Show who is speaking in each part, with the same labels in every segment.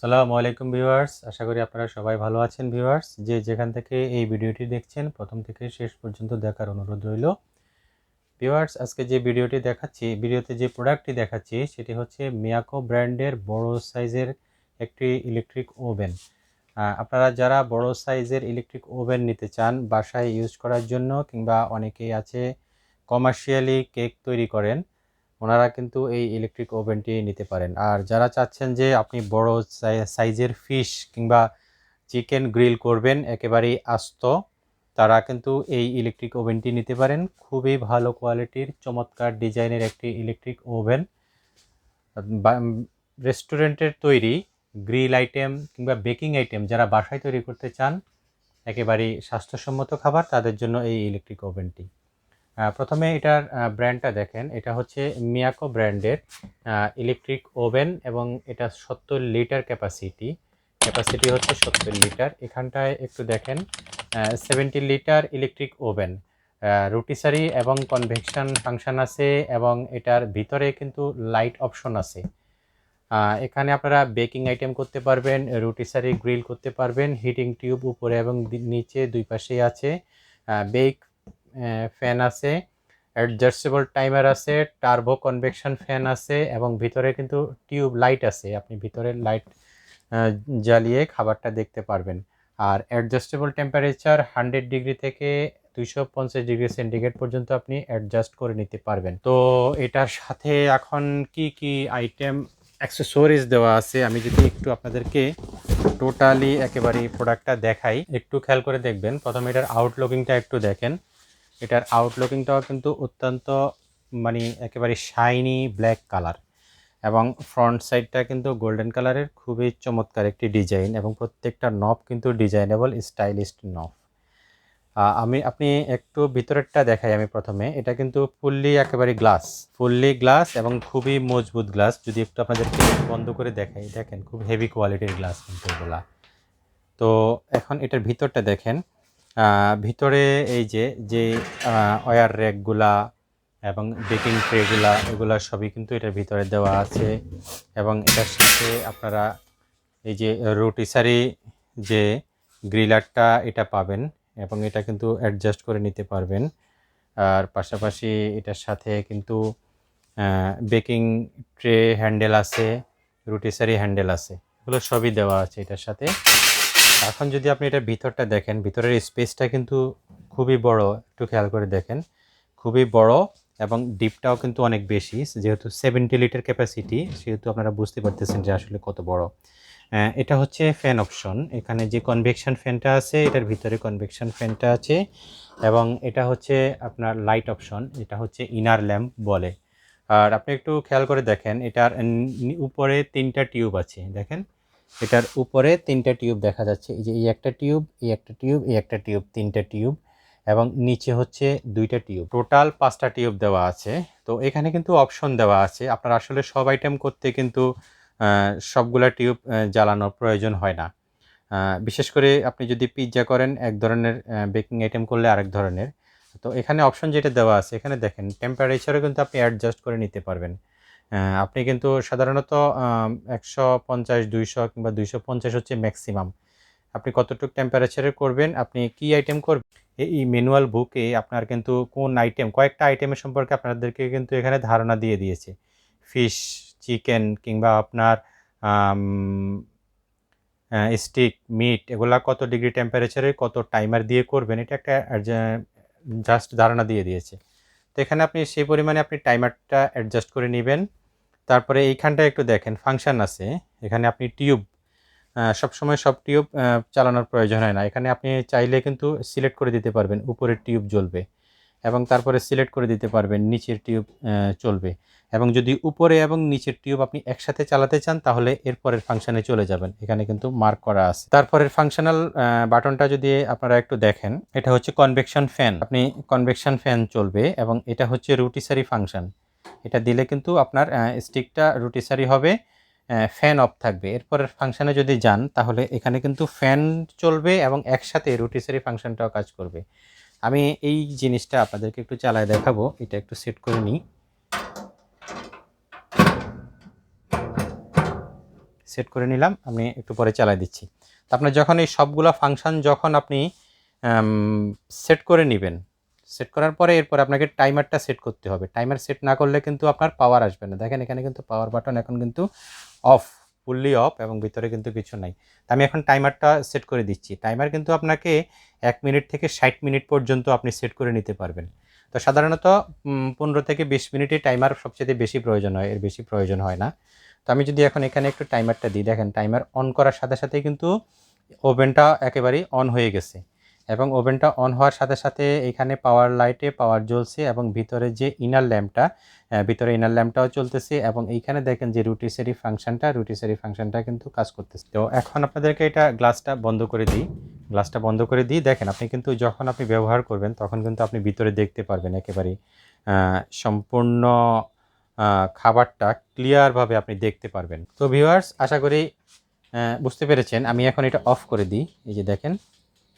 Speaker 1: সালামু আলাইকুম ভিউয়ার্স, আশা করি আপনারা সবাই ভালো আছেন ভিউয়ার্স। যে যেখান থেকে এই ভিডিওটি দেখছেন, প্রথম থেকে শেষ পর্যন্ত দেখার অনুরোধ রইল। ভিউয়ার্স, আজকে যে ভিডিওটি দেখাচ্ছি, ভিডিওতে যে প্রোডাক্টটি দেখাচ্ছি, সেটি হচ্ছে মিয়াকো ব্র্যান্ডের বড় সাইজের একটি ইলেকট্রিক ওভেন। আপনারা যারা বড় সাইজের ইলেকট্রিক ওভেন নিতে চান, বাসায় ইউজ করার জন্য কিংবা অনেকেই আছে, কমার্শিয়ালি কেক তৈরি করেন ওনারা কিন্তু এই ইলেকট্রিক ওভেনটি নিতে পারেন। আর যারা চাচ্ছেন যে আপনি বড় সাইজের ফিশ কিংবা চিকেন গ্রিল করবেন, একেবারেই আস্ত, তারা কিন্তু এই ইলেকট্রিক ওভেনটি নিতে পারেন। খুবই ভালো কোয়ালিটির চমৎকার ডিজাইনের একটি ইলেকট্রিক ওভেন রেস্টুরেন্টের তৈরি গ্রিল আইটেম কিংবা বেকিং আইটেম যারা বাসায় তৈরি করতে চান, একেবারেই স্বাস্থ্যসম্মত খাবার, তাদের জন্য এই ইলেকট্রিক ওভেনটি প্রথমে এটার ব্র্যান্ডটা দেখেন। এটা হচ্ছে মিয়াকো ব্র্যান্ডের ইলেকট্রিক ওভেন এবং এটা সত্তর লিটার ক্যাপাসিটি ক্যাপাসিটি হচ্ছে সত্তর লিটার এখানটায় একটু দেখেন seventy litre electric oven rotisserie এবং কনভেকশন ফাংশন আছে এবং এটার ভিতরে কিন্তু লাইট অপশন আছে। এখানে আপনারা বেকিং আইটেম করতে পারবেন রুটিসারি গ্রিল করতে পারবেন হিটিং টিউব উপরে এবং নিচে দুই পাশেই আছে। বেক ফ্যান আছে অ্যাডজাস্টেবল টাইমার আছে টার্বো কনভেকশন ফ্যান আছে এবং ভিতরে কিন্তু টিউব লাইট আছে। আপনি ভিতরে লাইট জ্বালিয়ে খাবারটা দেখতে পারবেন। আর অ্যাডজাস্টেবল টেম্পারেচার হান্ড্রেড ডিগ্রি থেকে দুইশো পঞ্চাশ ডিগ্রি সেন্টিগ্রেড পর্যন্ত আপনি অ্যাডজাস্ট করে নিতে পারবেন। তো এটার সাথে এখন কি কি আইটেম অ্যাক্সেসরিজ দেওয়া আছে, আমি যদি একটু আপনাদেরকে টোটালি একেবারে প্রোডাক্টটা দেখাই, একটু খেয়াল করে দেখবেন। প্রথমে এটার আউটলুকিংটা একটু দেখেন। এটার আউটলুকিংটাও কিন্তু অত্যন্ত মানে একেবারে শাইনি ব্ল্যাক কালার এবং ফ্রন্ট সাইডটা কিন্তু গোল্ডেন কালারের খুবই চমৎকার একটি ডিজাইন এবং প্রত্যেকটা নব কিন্তু ডিজাইনেবল স্টাইলিস্ট নব আমি, আপনি একটু ভিতরেরটা দেখাই আমি প্রথমে। এটা কিন্তু ফুললি একেবারে গ্লাস ফুললি গ্লাস এবং খুবই মজবুত গ্লাস যদি একটু আপনাদেরকে বন্ধ করে দেখাই, দেখেন খুব হেভি কোয়ালিটির গ্লাস কিন্তু এগুলা। তো এখন এটার ভিতরটা দেখেন। ভিতরে এই যে যে ওয়ার র্যাকগুলা এবং বেকিং ট্রেগুলা এগুলা সবই কিন্তু এটার ভিতরে দেওয়া আছে। এবং এটার সাথে আপনারা এই যে রোটিসারি যে গ্রিলারটা, এটা পাবেন এবং এটা কিন্তু অ্যাডজাস্ট করে নিতে পারবেন। আর পাশাপাশি এটার সাথে কিন্তু বেকিং ট্রে হ্যান্ডেল আছে রুটিসারি হ্যান্ডেল আছে, এগুলো সবই দেওয়া আছে এটার সাথে। এখন যদি আপনি এটা ভিতরটা দেখেন, ভিতরের স্পেসটা কিন্তু খুবই বড়, একটু খেয়াল করে দেখেন। খুবই বড় এবং ডিপটাও কিন্তু অনেক বেশি, যেহেতু সেভেন্টি লিটার ক্যাপাসিটি সেহেতু আপনারা বুঝতে পারতেছেন যে আসলে কত বড়। এটা হচ্ছে ফ্যান অপশন এখানে যে কনভেকশন ফ্যানটা আছে, এটার ভিতরে কনভেকশন ফ্যানটা আছে এবং এটা হচ্ছে আপনার লাইট অপশন এটা হচ্ছে ইনার ল্যাম্প বলে। আর আপনি একটু খেয়াল করে দেখেন, এটার উপরে তিনটা টিউব আছে, দেখেন। এটার উপরে তিনটা টিউব দেখা যাচ্ছে। এই যে এই একটা টিউব, এই একটা টিউব, এই একটা টিউব, তিনটা টিউব এবং নিচে হচ্ছে দুইটা টিউব। টোটাল পাঁচটা টিউব দেওয়া আছে। তো এখানে কিন্তু অপশন দেওয়া আছে। আপনার আসলে সব আইটেম করতে কিন্তু সবগুলা টিউব জ্বালানোর প্রয়োজন হয় না। বিশেষ করে আপনি যদি পিৎজা করেন, এক ধরনের বেকিং আইটেম করলে আরেক ধরনের। তো এখানে অপশন যেটা দেওয়া আছে, এখানে দেখেন টেম্পারেচারও কিন্তু আপনি অ্যাডজাস্ট করে নিতে পারবেন। আপনি কিন্তু সাধারণত একশো পঞ্চাশ, দুইশো কিংবা দুইশো পঞ্চাশ হচ্ছে ম্যাক্সিমাম আপনি কতটুকু টেম্পারেচারে করবেন, আপনি কি আইটেম করবেন? এই ম্যানুয়াল বুকে আপনার কিন্তু কোন আইটেম কয়েকটা আইটেমের সম্পর্কে আপনাদেরকে কিন্তু এখানে ধারণা দিয়ে দিয়েছে। ফিশ চিকেন কিংবা আপনার স্টিক মিট এগুলা কত ডিগ্রি টেম্পারেচারে কত টাইমার দিয়ে করবেন, এটা একটা জাস্ট ধারণা দিয়ে দিয়েছে। তো এখানে আপনি সেই পরিমাণে আপনি টাইমারটা অ্যাডজাস্ট করে নেবেন। তারপরে এইখানটা একটু দেখেন ফাংশান আছে। এখানে আপনি টিউব সবসময় সব টিউব চালানোর প্রয়োজন হয় না। এখানে আপনি চাইলে কিন্তু সিলেক্ট করে দিতে পারবেন, উপরের টিউব জ্বলবে। এবং তারপরে সিলেক্ট করে দিতে পারবেন, নিচের টিউব চলবে। এবং যদি উপরে এবং নিচের টিউব আপনি একসাথে চালাতে চান, তাহলে এরপরের ফাংশানে চলে যাবেন। এখানে কিন্তু মার্ক করা আছে। তারপরের ফাংশনাল বাটনটা যদি আপনারা একটু দেখেন, এটা হচ্ছে কনভেকশন ফ্যান আপনি কনভেকশন ফ্যান চলবে এবং এটা হচ্ছে রুটিসারি ফাংশন এটা দিলে কিন্তু আপনার স্টিকটা রুটিসারি হবে ফ্যান অফ থাকবে। এরপরের ফাংশানে যদি যান, তাহলে এখানে কিন্তু ফ্যান চলবে এবং একসাথে রুটিসারি ফাংশনটাও কাজ করবে। আমি এই জিনিসটা আপনাদেরকে একটু চালায় দেখাবো, এটা একটু সেট করে নিই। সেট করে নিলাম, আমি একটু পরে চালাই দিচ্ছি। তো আপনার যখন এই সবগুলো ফাংশন যখন আপনি সেট করে নেবেন, সেট করার পরে এরপর আপনাকে টাইমারটা সেট করতে হবে। টাইমার সেট না করলে কিন্তু আপনার পাওয়ার আসবে না। দেখেন এখানে কিন্তু পাওয়ার বাটন এখন কিন্তু অফ। ফুললি অফ এবং ভিতরে কিন্তু কিছু নাই। তা আমি এখন টাইমারটা সেট করে দিচ্ছি। টাইমার কিন্তু আপনাকে এক মিনিট থেকে ষাট মিনিট পর্যন্ত আপনি সেট করে নিতে পারবেন। তো সাধারণত পনেরো থেকে বিশ মিনিটে টাইমার সবচেয়ে বেশি প্রয়োজন হয়, এর বেশি প্রয়োজন হয় না। তো আমি যদি এখন এখানে একটু টাইমারটা দিই, দেখেন টাইমার অন করার সাথে সাথে কিন্তু ওভেনটা একেবারেই অন হয়ে গেছে। এবং ওভেনটা অন হওয়ার সাথে সাথে এখানে পাওয়ার লাইটে পাওয়ার জ্বলছে এবং ভিতরে যে ইনার ল্যাম্পটা ভিতরে ইনার ল্যাম্পটাও চলতেছে এবং এইখানে দেখেন যে রুটিসারি ফাংশনটা রুটিসারি ফাংশনটা কিন্তু কাজ করতেছে। তো এখন আপনাদেরকে এটা গ্লাসটা বন্ধ করে দিই গ্লাসটা বন্ধ করে দিই। দেখেন, আপনি কিন্তু যখন আপনি ব্যবহার করবেন, তখন কিন্তু আপনি ভিতরে দেখতে পারবেন একেবারে সম্পূর্ণ খাবারটা ক্লিয়ারভাবে আপনি দেখতে পারবেন। তো ভিউয়ার্স আশা করি বুঝতে পেরেছেন। আমি এখন এটা অফ করে দিই। এই যে দেখেন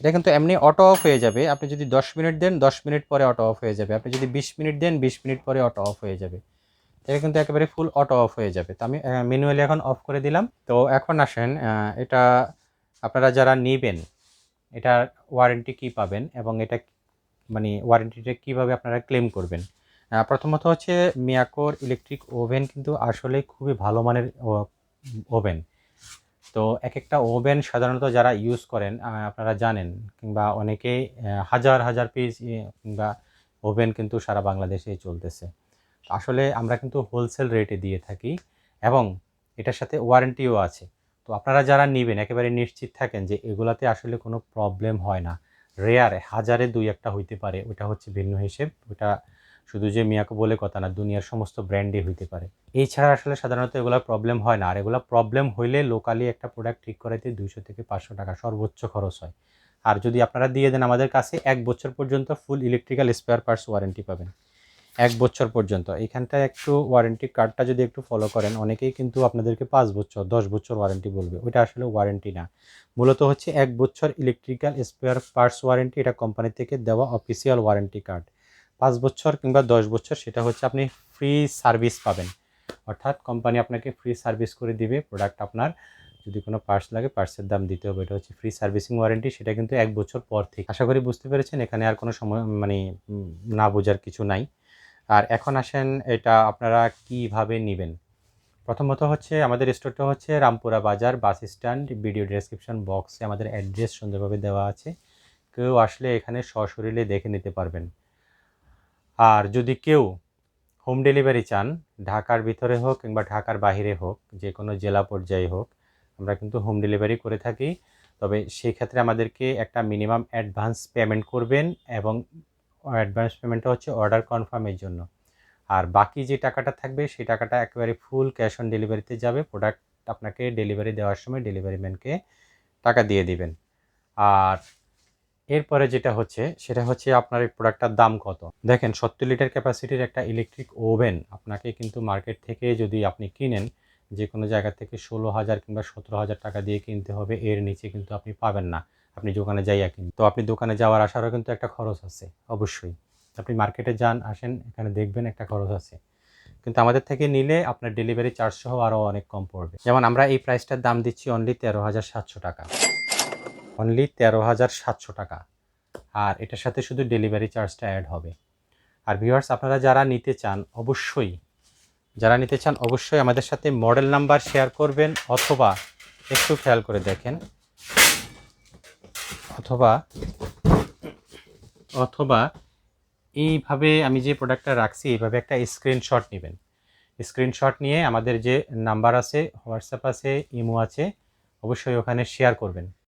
Speaker 1: এটা কিন্তু এমনি অটো অফ হয়ে যাবে। আপনি যদি দশ মিনিট দেন, দশ মিনিট পরে অটো অফ হয়ে যাবে। আপনি যদি বিশ মিনিট দেন, বিশ মিনিট পরে অটো অফ হয়ে যাবে। এটা কিন্তু একেবারে ফুল অটো অফ হয়ে যাবে। তো আমি ম্যানুয়ালি এখন অফ করে দিলাম। তো এখন আসেন এটা আপনারা যারা নেবেন, এটার ওয়ারেন্টি কি পাবেন এবং এটা মানে ওয়ারেন্টিটা কীভাবে আপনারা ক্লেম করবেন? প্রথমত হচ্ছে মিয়াকোর ইলেকট্রিক ওভেন কিন্তু আসলে খুবই ভালো মানের ওভেন তো এক একটা ওভেন সাধারণত যারা ইউজ করেন আপনারা জানেন কিংবা অনেকেই আহ, হাজার হাজার পিস কিংবা ওভেন কিন্তু সারা বাংলাদেশে চলতেছে। আসলে আমরা কিন্তু হোলসেল রেটে দিয়ে থাকি এবং এটার সাথে ওয়ারেন্টিও আছে। তো আপনারা যারা নেবেন একেবারে নিশ্চিত থাকেন যে এগুলাতে আসলে কোনো প্রবলেম হয় না। রেয়ার হাজারে দুই একটা হইতে পারে ওটা হচ্ছে ভিন্ন হিসেব ওটা শুধু যে মিয়াকো বলে কথা না, দুনিয়ার সমস্ত ব্র্যান্ডে হইতে পারে। এছাড়া আসলে সাধারণত এগুলো প্রবলেম হয় না। আর এগুলো প্রবলেম হইলে লোকালি একটা প্রোডাক্ট ঠিক করাইতে দুইশো থেকে পাঁচশো টাকা সর্বোচ্চ খরচ হয়। আর যদি আপনারা দিয়ে দেন আমাদের কাছে, এক বছর পর্যন্ত full electrical spare parts warranty পাবেন। এক বছর পর্যন্ত। এইখানটায় একটু ওয়ারেন্টি কার্ডটা যদি একটু ফলো করেন, অনেকেই কিন্তু আপনাদেরকে পাঁচ বছর, দশ বছর ওয়ারেন্টি বলবে। ওইটা আসলে ওয়ারেন্টি না। মূলত হচ্ছে এক বছর ইলেকট্রিক্যাল স্পেয়ার পার্টস ওয়ারেন্টি এটা কোম্পানি থেকে দেওয়া অফিসিয়াল ওয়ারেন্টি কার্ড পাঁচ বছর কিংবা দশ বছর সেটা হচ্ছে আপনি ফ্রি সার্ভিস পাবেন। অর্থাৎ কোম্পানি আপনাকে ফ্রি সার্ভিস করে দিবে প্রোডাক্ট আপনার যদি কোনো পার্টস লাগে পার্টসের দাম দিতে হবে। এটা হচ্ছে ফ্রি সার্ভিসিং ওয়ারেন্টি সেটা কিন্তু এক বছর পর থেকে। আশা করি বুঝতে পেরেছেন, এখানে আর কোনো সময় মানে না বোঝার কিছু নাই। আর এখন আসেন, এটা আপনারা কীভাবে নেবেন? প্রথমত হচ্ছে, আমাদের স্টোরটা হচ্ছে রামপুরা বাজার, বাস স্ট্যান্ড ভিডিও ডেসক্রিপশন বক্সে আমাদের অ্যাড্রেস সুন্দরভাবে দেওয়া আছে। কেউ আসলে এখানে সশরীরে দেখে নিতে পারবেন। আর যদি কেউ হোম ডেলিভারি চান, ঢাকার ভিতরে হোক কিংবা ঢাকার বাইরে হোক, যে কোনো জেলা পর্যায়ে হোক, আমরা কিন্তু হোম ডেলিভারি করে থাকি। তবে সেই ক্ষেত্রে আমাদেরকে একটা মিনিমাম অ্যাডভান্স পেমেন্ট করবেন এবং অ্যাডভান্স পেমেন্টটা হচ্ছে অর্ডার কনফার্মের জন্য। আর বাকি যে টাকাটা থাকবে, সেই টাকাটা একেবারে ফুল ক্যাশ অন ডেলিভারিতে যাবে। প্রোডাক্ট আপনাকে ডেলিভারি দেওয়ার সময় ডেলিভারি ম্যানকে টাকা দিয়ে দিবেন। আর এরপরে যেটা হচ্ছে, সেটা হচ্ছে আপনার এই প্রোডাক্টটার দাম কত। দেখেন, সত্তর লিটার ক্যাপাসিটির একটা ইলেকট্রিক ওভেন আপনাকে কিন্তু মার্কেট থেকে যদি আপনি কিনেন যে কোনো জায়গা থেকে ষোলো হাজার কিংবা সতেরো হাজার টাকা দিয়ে কিনতে হবে, এর নিচে কিন্তু আপনি পাবেন না। আপনি দোকানে যাইয়া কিন তো আপনি দোকানে যাওয়ার আসারও কিন্তু একটা খরচ আছে, অবশ্যই। আপনি মার্কেটে যান, আসেন, এখানে দেখবেন একটা খরচ আছে। কিন্তু আমাদের থেকে নিলে আপনার ডেলিভারি চার্জ সহ আরও অনেক কম পড়বে। যেমন আমরা এই প্রাইসটার দাম দিচ্ছি অনলি তেরো হাজার সাতশো টাকা। অনলি তেরো হাজার সাতশো টাকা। আর এটার সাথে শুধু ডেলিভারি চার্জটা অ্যাড হবে। আর ভিউয়ার্স আপনারা যারা নিতে চান, অবশ্যই, যারা নিতে চান, অবশ্যই আমাদের সাথে মডেল নাম্বার শেয়ার করবেন অথবা একটু খেয়াল করে দেখেন। অথবা অথবা এইভাবে আমি যে প্রোডাক্টটা রাখছি, এইভাবে একটা স্ক্রিনশট নেবেন। স্ক্রিনশট নিয়ে আমাদের যে নাম্বার আছে হোয়াটসঅ্যাপ আছে ইমো আছে, অবশ্যই ওখানে শেয়ার করবেন।